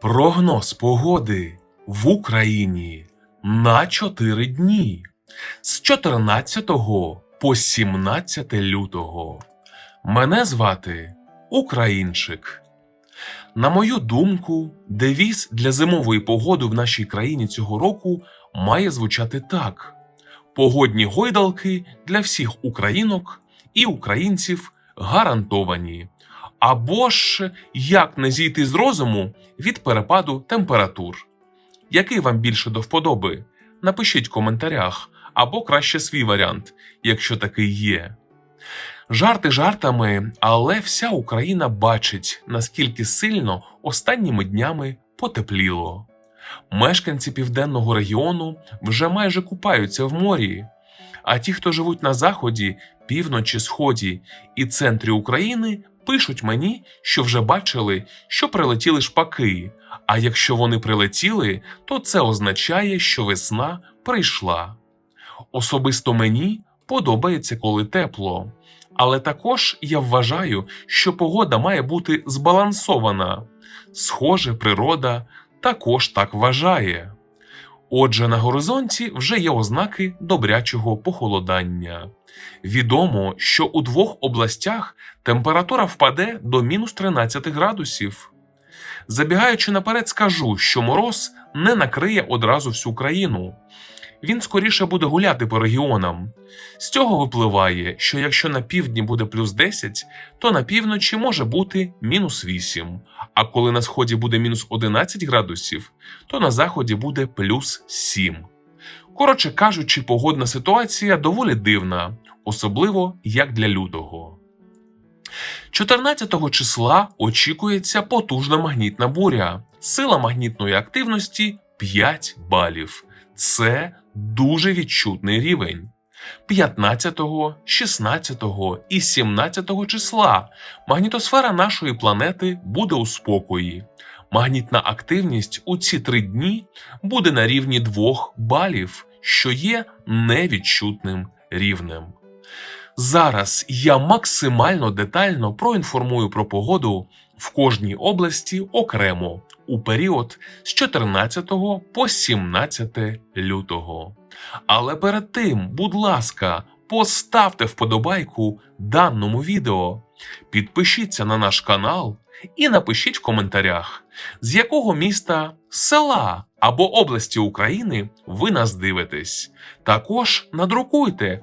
Прогноз погоди в Україні на 4 дні з 14 по 17 лютого. Мене звати Українчик. На мою думку, девіз для зимової погоди в нашій країні цього року має звучати так: погодні гойдалки для всіх українок і українців гарантовані. Або ж як не зійти з розуму від перепаду температур. Який вам більше до вподоби? Напишіть в коментарях, або краще свій варіант, якщо такий є. Жарти жартами, але вся Україна бачить, наскільки сильно останніми днями потепліло. Мешканці південного регіону вже майже купаються в морі, а ті, хто живуть на заході, півночі, сході і центрі України, пишуть мені, що вже бачили, що прилетіли шпаки. А якщо вони прилетіли, то це означає, що весна прийшла. Особисто мені подобається, коли тепло. Але також я вважаю, що погода має бути збалансована. Схоже, природа також так вважає. Отже, на горизонті вже є ознаки добрячого похолодання. Відомо, що у двох областях температура впаде до мінус 13 градусів. Забігаючи наперед, скажу, що мороз не накриє одразу всю країну. Він скоріше буде гуляти по регіонам. З цього випливає, що якщо на півдні буде плюс 10, то на півночі може бути мінус 8, а коли на сході буде мінус 11 градусів, то на заході буде плюс 7. Коротше кажучи, погодна ситуація доволі дивна, особливо як для лютого. 14 числа очікується потужна магнітна буря. Сила магнітної активності 5 балів. Це дуже відчутний рівень. 15, 16 і 17 числа магнітосфера нашої планети буде у спокої. Магнітна активність у ці три дні буде на рівні 2 балів, що є невідчутним рівнем. Зараз я максимально детально проінформую про погоду в кожній області окремо у період з 14 по 17 лютого. Але перед тим, будь ласка, поставте вподобайку даному відео, підпишіться на наш канал і напишіть в коментарях, з якого міста, села або області України ви нас дивитесь. Також надрукуйте,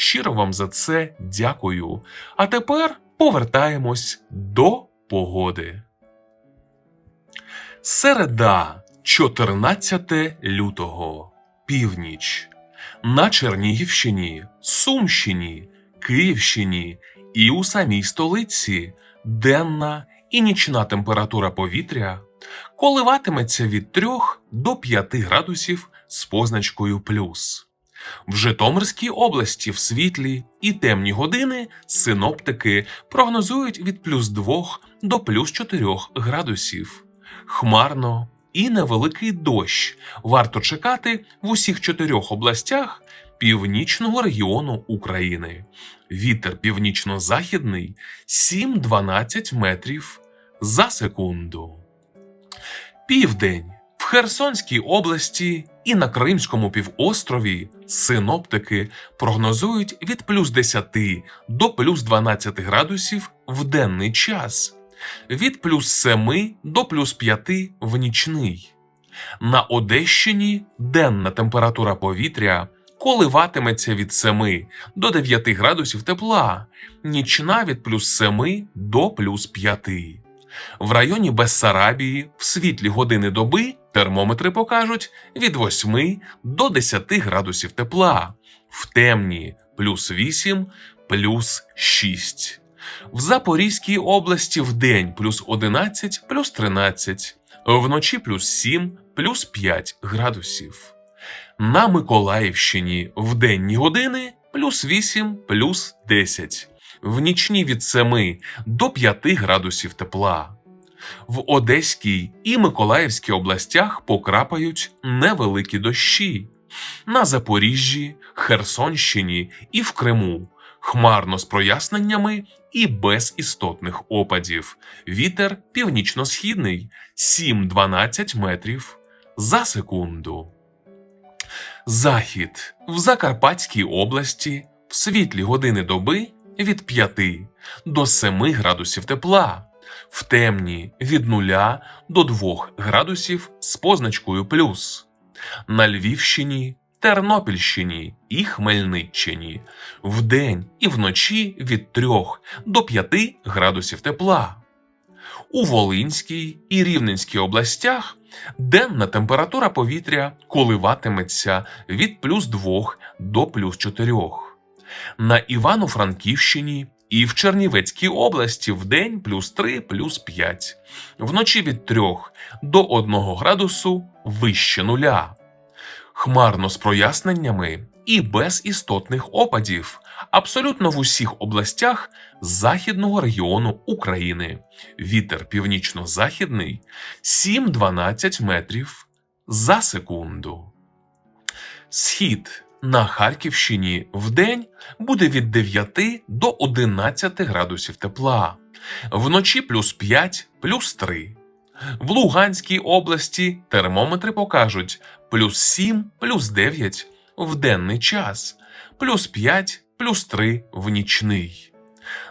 Щиро вам за це дякую. А тепер повертаємось до погоди. Середа, 14 лютого, північ. На Чернігівщині, Сумщині, Київщині і у самій столиці денна і нічна температура повітря коливатиметься від 3 до 5 градусів з позначкою плюс. В Житомирській області в світлі і темні години синоптики прогнозують від плюс 2 до плюс 4 градусів. Хмарно і невеликий дощ варто чекати в усіх чотирьох областях північного регіону України. Вітер північно-західний 7-12 метрів за секунду. Південь в Херсонській області і на Кримському півострові синоптики прогнозують від плюс 10 до плюс 12 градусів в денний час, від плюс 7 до плюс 5 в нічний. На Одещині денна температура повітря коливатиметься від 7 до 9 градусів тепла, нічна від плюс 7 до плюс 5. В районі Бессарабії в світлі години доби термометри покажуть від 8 до 10 градусів тепла, в темні плюс 8, плюс 6. В Запорізькій області в день плюс 11, плюс 13, вночі плюс 7, плюс 5 градусів. На Миколаївщині в денні години плюс 8, плюс 10, в нічні від 7 до 5 градусів тепла. В Одеській і Миколаївській областях покрапають невеликі дощі. На Запоріжжі, Херсонщині і в Криму хмарно з проясненнями і без істотних опадів. Вітер північно-східний 7-12 метрів за секунду. Захід в Закарпатській області в світлі години доби від 5 до 7 градусів тепла, в темні від 0 до 2 градусів з позначкою плюс. На Львівщині, Тернопільщині і Хмельниччині вдень і вночі від 3 до 5 градусів тепла. У Волинській і Рівненській областях денна температура повітря коливатиметься від плюс 2 до плюс 4. На Івано-Франківщині і в Чернівецькій області вдень плюс 3, плюс 5, вночі від 3 до 1 градусу вище нуля. Хмарно з проясненнями і без істотних опадів абсолютно в усіх областях західного регіону України. Вітер північно-західний 7-12 метрів за секунду. Схід на Харківщині вдень буде від 9 до 11 градусів тепла, вночі плюс 5, плюс 3. В Луганській області термометри покажуть плюс 7, плюс 9 в денний час, плюс 5, плюс 3 в нічний.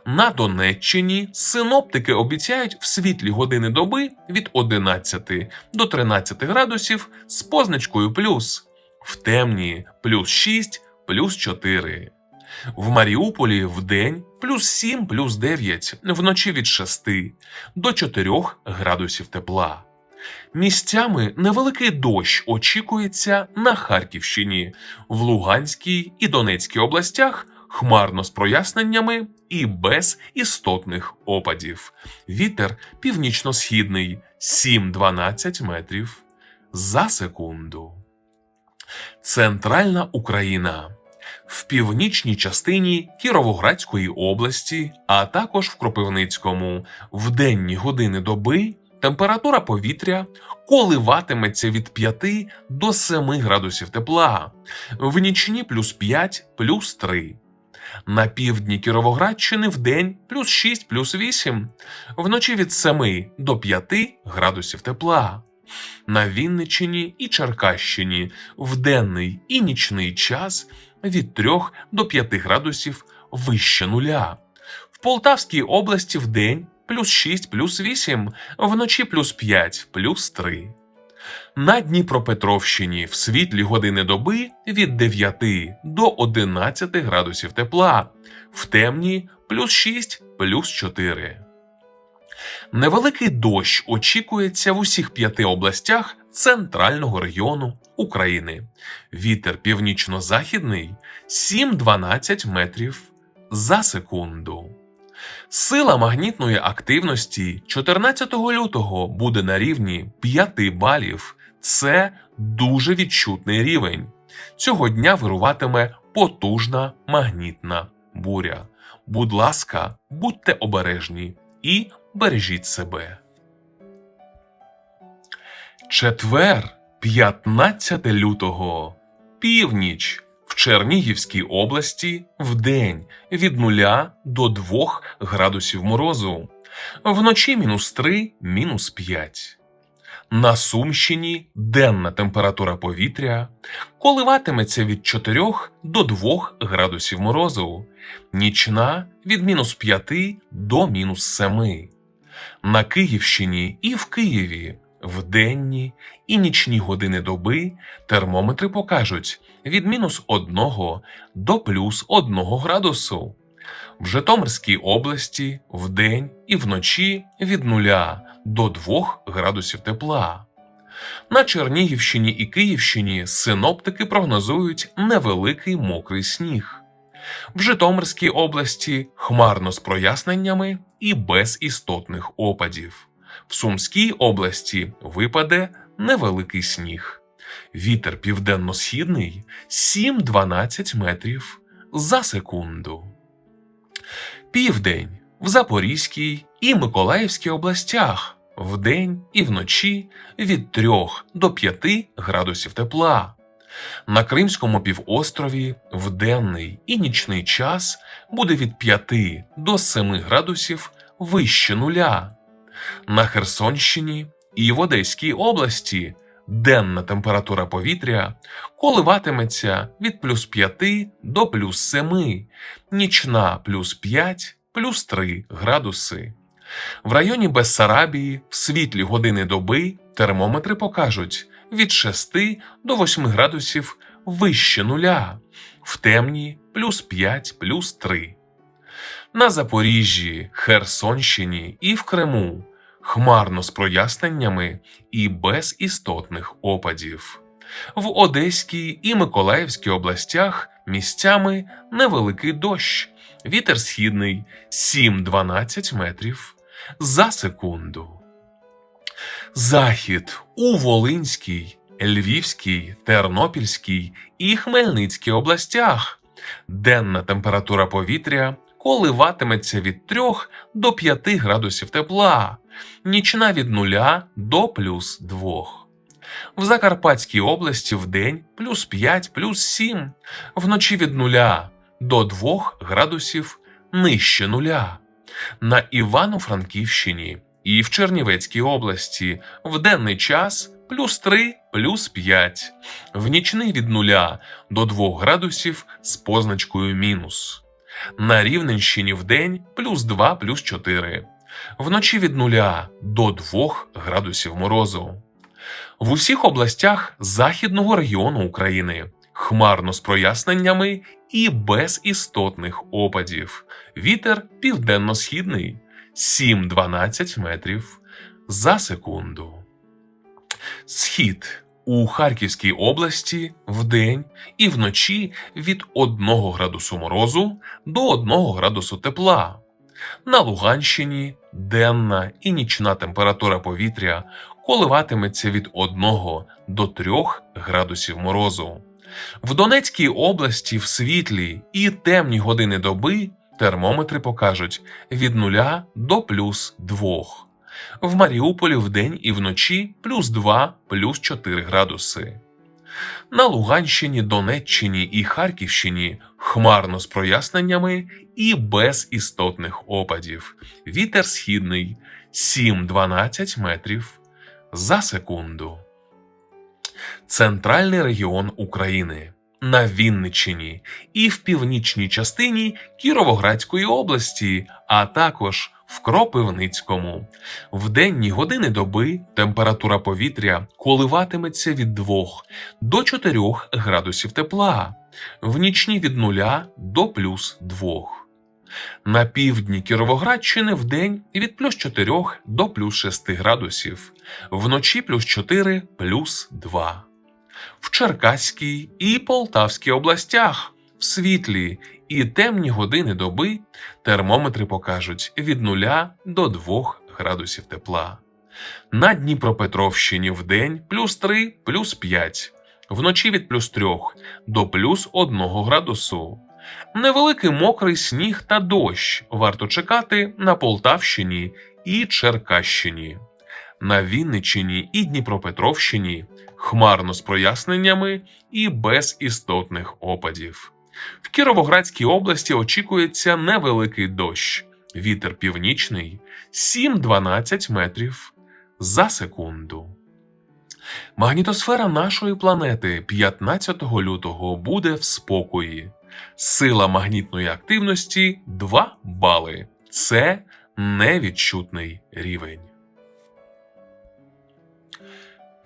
На Донеччині синоптики обіцяють в світлі години доби від 11 до 13 градусів з позначкою плюс, в темні плюс 6, плюс 4. В Маріуполі вдень плюс 7, плюс 9, вночі від 6 до 4 градусів тепла. Місцями невеликий дощ очікується на Харківщині, в Луганській і Донецькій областях хмарно з проясненнями і без істотних опадів. Вітер північно-східний 7-12 метрів за секунду. Центральна Україна в північній частині Кіровоградської області, а також в Кропивницькому, в денні години доби температура повітря коливатиметься від 5 до 7 градусів тепла, в нічні плюс 5, плюс 3. На півдні Кіровоградщини в день плюс 6, плюс 8, вночі від 7 до 5 градусів тепла. На Вінниччині і Черкащині в денний і нічний час від 3 до 5 градусів вище нуля. В Полтавській області в день плюс 6, плюс 8, вночі плюс 5, плюс 3. На Дніпропетровщині в світлі години доби від 9 до 11 градусів тепла, в темні плюс 6, плюс 4. Невеликий дощ очікується в усіх п'яти областях центрального регіону України. Вітер північно-західний 7-12 метрів за секунду. Сила магнітної активності 14 лютого буде на рівні 5 балів. Це дуже відчутний рівень. Цього дня вируватиме потужна магнітна буря. Будь ласка, будьте обережні і бережіть себе. Четвер, 15 лютого. Північ в Чернігівській області вдень від 0 до 2 градусів морозу, вночі мінус 3, мінус 5. На Сумщині денна температура повітря коливатиметься від 4 до 2 градусів морозу, нічна від мінус 5 до мінус 7. На Київщині і в Києві в денні і нічні години доби термометри покажуть від мінус 1 до плюс 1 градусу. В Житомирській області вдень і вночі від 0 до 2 градусів тепла. На Чернігівщині і Київщині синоптики прогнозують невеликий мокрий сніг. В Житомирській області хмарно з проясненнями і без істотних опадів. В Сумській області випаде невеликий сніг. Вітер південно-східний 7-12 метрів за секунду. Південь в Запорізькій і Миколаївській областях вдень і вночі від 3 до 5 градусів тепла. На Кримському півострові в денний і нічний час буде від 5 до 7 градусів вище нуля. На Херсонщині і в Одеській області денна температура повітря коливатиметься від плюс 5 до плюс 7, нічна плюс 5, плюс 3 градуси. В районі Бессарабії в світлі години доби термометри покажуть від 6 до 8 градусів вище нуля, в темні плюс 5, плюс 3. На Запоріжжі, Херсонщині і в Криму хмарно з проясненнями і без істотних опадів. В Одеській і Миколаївській областях місцями невеликий дощ, вітер східний 7-12 метрів за секунду. Захід у Волинській, Львівській, Тернопільській і Хмельницькій областях. Денна температура повітря коливатиметься від 3 до 5 градусів тепла, нічна від 0 до плюс 2. В Закарпатській області вдень плюс 5, плюс 7, вночі від 0 до 2 градусів нижче нуля. На Івано-Франківщині і в Чернівецькій області в денний час плюс 3, плюс 5, в нічний від 0 до 2 градусів з позначкою мінус. На Рівненщині в день плюс 2, плюс 4, вночі від 0 до 2 градусів морозу. В усіх областях західного регіону України хмарно з проясненнями і без істотних опадів. Вітер південно-східний 7-12 метрів за секунду. Схід у Харківській області вдень і вночі від 1 градусу морозу до 1 градусу тепла. На Луганщині денна і нічна температура повітря коливатиметься від 1 до 3 градусів морозу. В Донецькій області в світлі і темні години доби термометри покажуть від 0 до плюс 2. В Маріуполі вдень і вночі плюс 2, плюс 4 градуси. На Луганщині, Донеччині і Харківщині хмарно з проясненнями і без істотних опадів. Вітер східний 7-12 метрів за секунду. Центральний регіон України на Вінниччині і в північній частині Кіровоградської області, а також в Кропивницькому. В денні години доби температура повітря коливатиметься від 2 до 4 градусів тепла, в нічні від 0 до плюс 2. На півдні Кіровоградщини в день від плюс 4 до плюс 6 градусів, вночі плюс 4 плюс 2. В Черкаській і Полтавській областях в світлі і темні години доби термометри покажуть від 0 до 2 градусів тепла. На Дніпропетровщині в день плюс 3 плюс 5, вночі від плюс 3 до плюс 1 градусу. Невеликий мокрий сніг та дощ варто чекати на Полтавщині і Черкащині. На Вінниччині і Дніпропетровщині хмарно з проясненнями і без істотних опадів. В Кіровоградській області очікується невеликий дощ. Вітер північний 7-12 метрів за секунду. Магнітосфера нашої планети 15 лютого буде в спокої. Сила магнітної активності 2 бали. Це невідчутний рівень.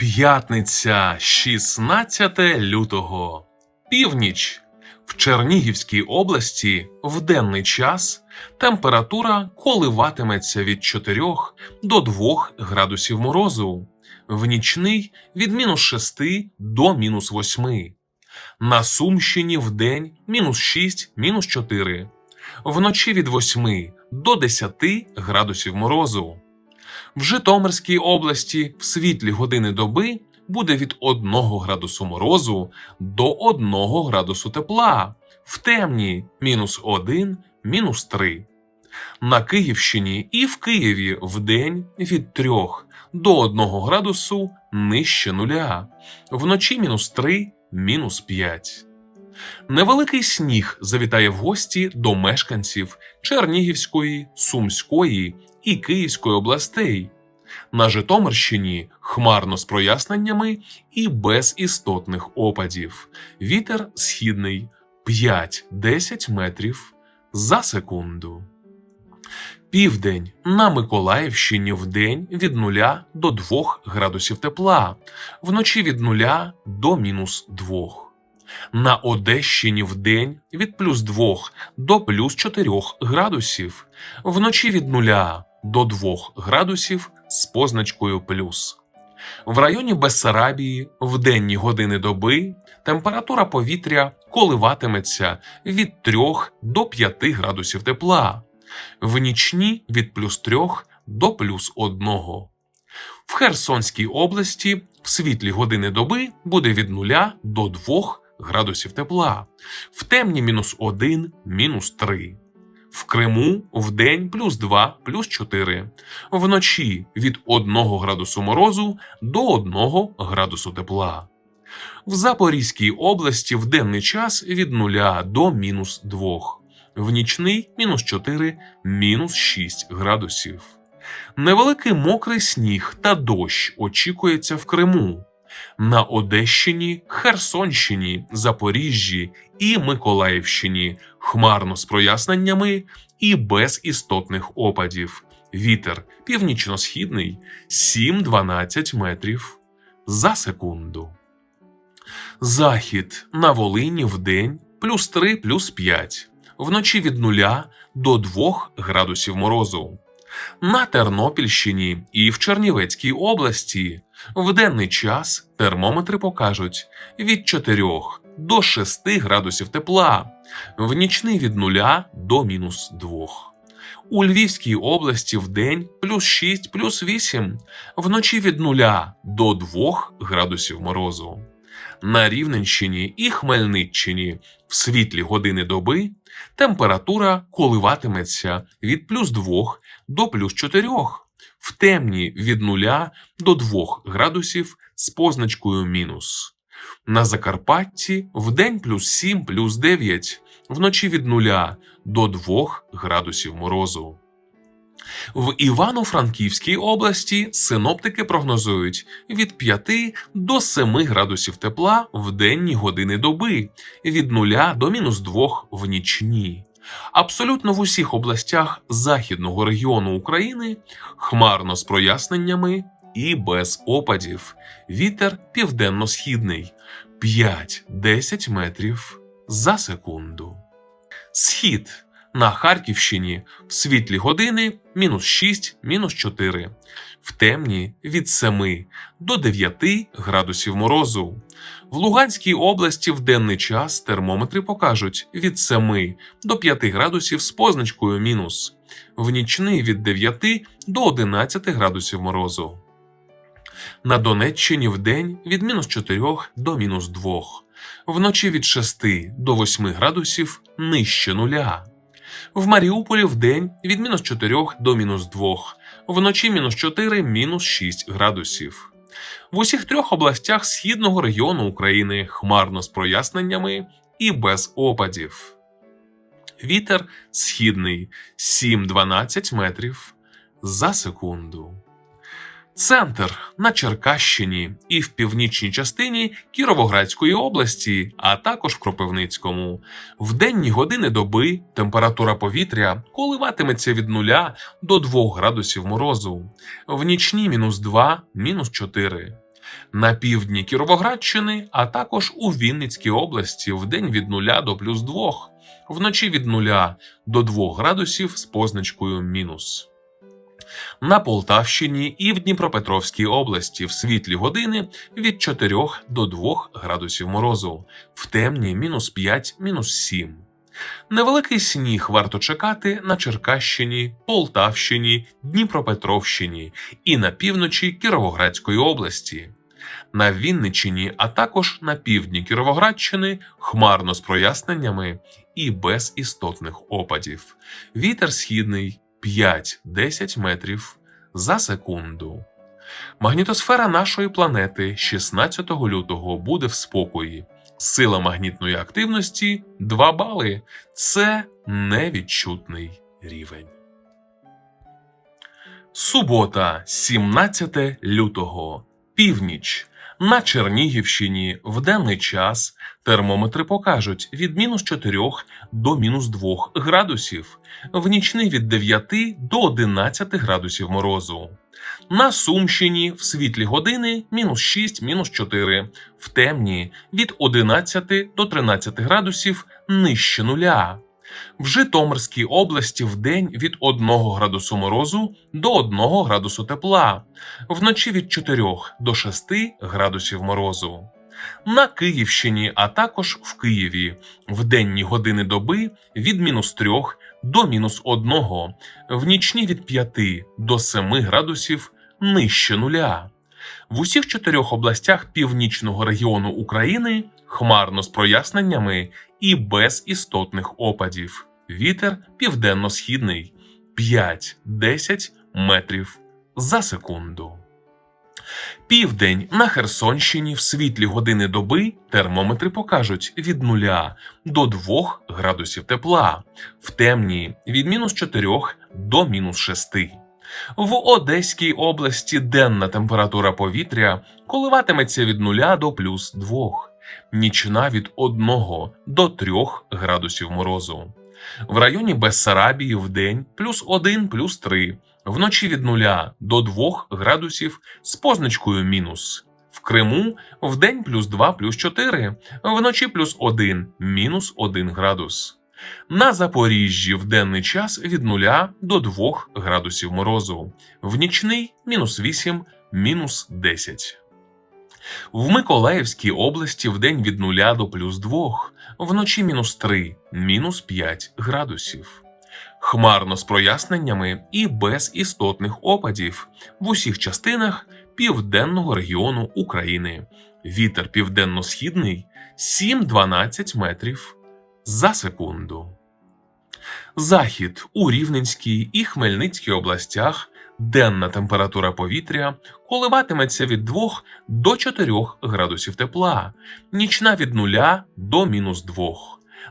П'ятниця 16 лютого. Північ. В Чернігівській області в денний час температура коливатиметься від 4 до 2 градусів морозу, в нічний від мінус 6 до мінус 8. На Сумщині в день мінус 6, мінус 4, вночі від 8 до 10 градусів морозу. В Житомирській області в світлі години доби буде від 1 градусу морозу до 1 градусу тепла, в темні мінус 1, мінус 3. На Київщині і в Києві вдень від 3 до 1 градусу нижче нуля, вночі мінус 3, мінус 5. Невеликий сніг завітає в гості до мешканців Чернігівської, Сумської і Київської областей. На Житомирщині хмарно з проясненнями і без істотних опадів. Вітер східний 5-10 метрів за секунду. Південь на Миколаївщині вдень від 0 до 2 градусів тепла, вночі від 0 до мінус 2. На Одещині вдень від плюс 2 до плюс 4 градусів, вночі від 0 до 2 градусів з позначкою плюс. В районі Бессарабії в денні години доби температура повітря коливатиметься від 3 до 5 градусів тепла, в нічні від плюс 3 до плюс 1. В Херсонській області в світлі години доби буде від 0 до 2 градусів тепла, в темні мінус 1, мінус 3. В Криму в день плюс 2, плюс 4. Вночі від 1 градусу морозу до 1 градусу тепла. В Запорізькій області в денний час від 0 до мінус 2. В нічний мінус 4, мінус 6 градусів. Невеликий мокрий сніг та дощ очікується в Криму. На Одещині, Херсонщині, Запоріжжі і Миколаївщині хмарно з проясненнями і без істотних опадів. Вітер північно-східний 7-12 метрів за секунду. Захід на Волині вдень плюс 3 плюс 5, вночі від 0 до 2 градусів морозу. На Тернопільщині і в Чернівецькій області в денний час термометри покажуть від 4 до 6 градусів тепла, в нічний від 0 до мінус 2. У Львівській області в день плюс 6 плюс 8, вночі від 0 до 2 градусів морозу. На Рівненщині і Хмельниччині в світлі години доби температура коливатиметься від плюс 2 до плюс 4, в темні від 0 до 2 градусів з позначкою мінус. На Закарпатті вдень плюс 7 плюс 9, вночі від 0 до 2 градусів морозу. В Івано-Франківській області синоптики прогнозують від 5 до 7 градусів тепла в денні години доби, від 0 до мінус 2 в нічні. Абсолютно в усіх областях західного регіону України хмарно з проясненнями і без опадів. Вітер південно-східний 5-10 метрів за секунду. Схід на Харківщині в світлі години мінус 6, мінус 4, в темні від 7 до 9 градусів морозу. В Луганській області в денний час термометри покажуть від 7 до 5 градусів з позначкою мінус, в нічний від 9 до 11 градусів морозу. На Донеччині в день від мінус 4 до мінус 2, вночі від 6 до 8 градусів нижче нуля. В Маріуполі в день від мінус 4 до мінус 2, вночі мінус 4, мінус 6 градусів. В усіх трьох областях східного регіону України хмарно з проясненнями і без опадів. Вітер східний 7-12 метрів за секунду. Центр на Черкащині і в північній частині Кіровоградської області, а також в Кропивницькому. В денні години доби температура повітря коливатиметься від 0 до 2 градусів морозу, в нічні мінус 2, мінус 4. На півдні Кіровоградщини, а також у Вінницькій області в день від 0 до плюс 2, вночі від 0 до 2 градусів з позначкою мінус. На Полтавщині і в Дніпропетровській області в світлі години від 4 до 2 градусів морозу, в темні мінус 5, мінус 7. Невеликий сніг варто чекати на Черкащині, Полтавщині, Дніпропетровщині і на півночі Кіровоградської області. На Вінниччині, а також на півдні Кіровоградщини хмарно з проясненнями і без істотних опадів. Вітер східний 5-10 метрів за секунду. Магнітосфера нашої планети 16 лютого буде в спокої. Сила магнітної активності 2 бали. Це невідчутний рівень. Субота, 17 лютого. Північ. На Чернігівщині в денний час термометри покажуть від мінус 4 до мінус 2 градусів, в нічний від 9 до 11 градусів морозу. На Сумщині в світлі години мінус 6, мінус 4, в темні від 11 до 13 градусів нижче нуля. В Житомирській області в день від 1 градусу морозу до 1 градусу тепла, вночі від 4 до 6 градусів морозу. На Київщині, а також в Києві в денні години доби від мінус 3 до мінус 1, в нічні від 5 до 7 градусів нижче нуля. В усіх чотирьох областях північного регіону України хмарно з проясненнями і без істотних опадів. Вітер південно-східний 5-10 метрів за секунду. Південь на Херсонщині в світлі години доби термометри покажуть від 0 до 2 градусів тепла, в темні від мінус 4 до мінус 6. В Одеській області денна температура повітря коливатиметься від 0 до плюс 2, нічна від 1 до 3 градусів морозу. В районі Бессарабії в день плюс 1 плюс 3, вночі від 0 до 2 градусів з позначкою мінус. В Криму в день плюс 2 плюс 4, вночі плюс 1 мінус 1 градус. На Запоріжжі в денний час від 0 до 2 градусів морозу, в нічний мінус 8, мінус 10. В Миколаївській області в день від 0 до плюс 2, вночі мінус 3, мінус 5 градусів. Хмарно з проясненнями і без істотних опадів в усіх частинах південного регіону України. Вітер південно-східний 7-12 метрів за секунду. Захід у Рівненській і Хмельницькій областях денна температура повітря коливатиметься від 2 до 4 градусів тепла, нічна від 0 до мінус 2.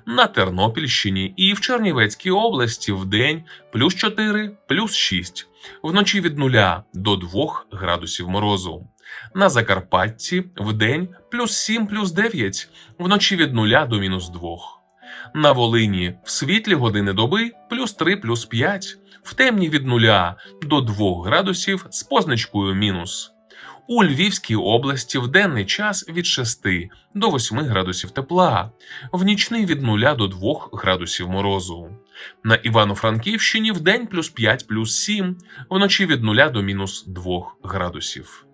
На Тернопільщині і в Чернівецькій області в день плюс 4, плюс 6, вночі від 0 до 2 градусів морозу. На Закарпатті в день плюс 7, плюс 9, вночі від 0 до мінус 2. На Волині в світлі години доби плюс 3 плюс 5, в темні від 0 до 2 градусів з позначкою мінус. У Львівській області в денний час від 6 до 8 градусів тепла, в нічний від 0 до 2 градусів морозу. На Івано-Франківщині в день плюс 5 плюс 7, вночі від 0 до мінус 2 градусів.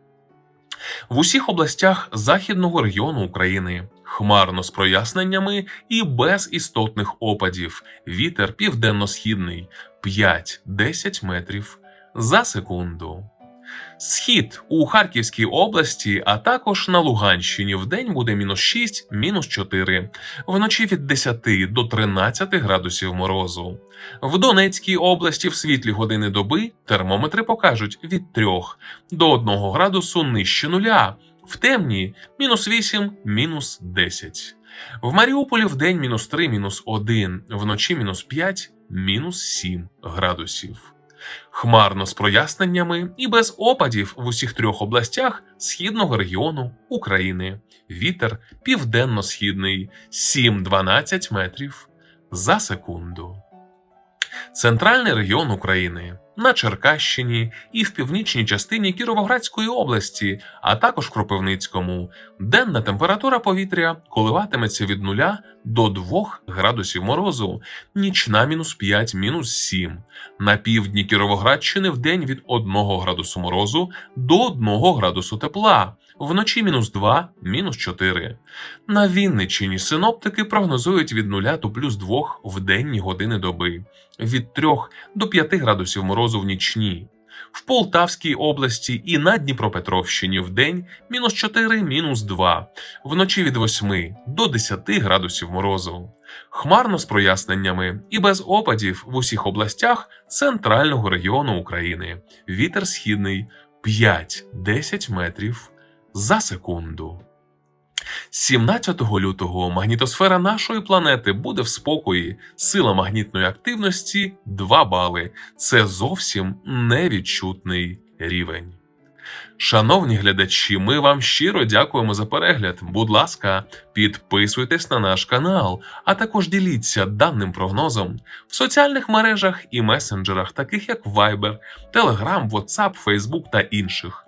В усіх областях західного регіону України хмарно з проясненнями і без істотних опадів. Вітер південно-східний 5-10 метрів за секунду. Схід у Харківській області, а також на Луганщині в день буде мінус 6, мінус 4, вночі від 10 до 13 градусів морозу. В Донецькій області в світлі години доби термометри покажуть від 3 до 1 градусу нижче нуля, в темні мінус 8, мінус 10. В Маріуполі в день мінус 3, мінус 1, вночі мінус 5, мінус 7 градусів. Хмарно з проясненнями і без опадів в усіх трьох областях східного регіону України. Вітер південно-східний 7-12 метрів за секунду. Центральний регіон України на Черкащині і в північній частині Кіровоградської області, а також в Кропивницькому. Денна температура повітря коливатиметься від 0 до 2 градусів морозу, нічна мінус 5, мінус 7. На півдні Кіровоградщини в день від 1 градусу морозу до 1 градусу тепла, вночі мінус 2, мінус 4. На Вінниччині синоптики прогнозують від 0 до плюс 2 в денні години доби, від 3 до 5 градусів морозу в нічні. В Полтавській області і на Дніпропетровщині в день мінус 4, мінус 2, вночі від 8 до 10 градусів морозу. Хмарно з проясненнями і без опадів в усіх областях центрального регіону України. Вітер східний 5-10 метрів за секунду. 17 лютого магнітосфера нашої планети буде в спокої. Сила магнітної активності 2 бали. Це зовсім невідчутний рівень. Шановні глядачі, ми вам щиро дякуємо за перегляд. Будь ласка, підписуйтесь на наш канал, а також діліться даним прогнозом в соціальних мережах і месенджерах, таких як Viber, Telegram, WhatsApp, Facebook та інших.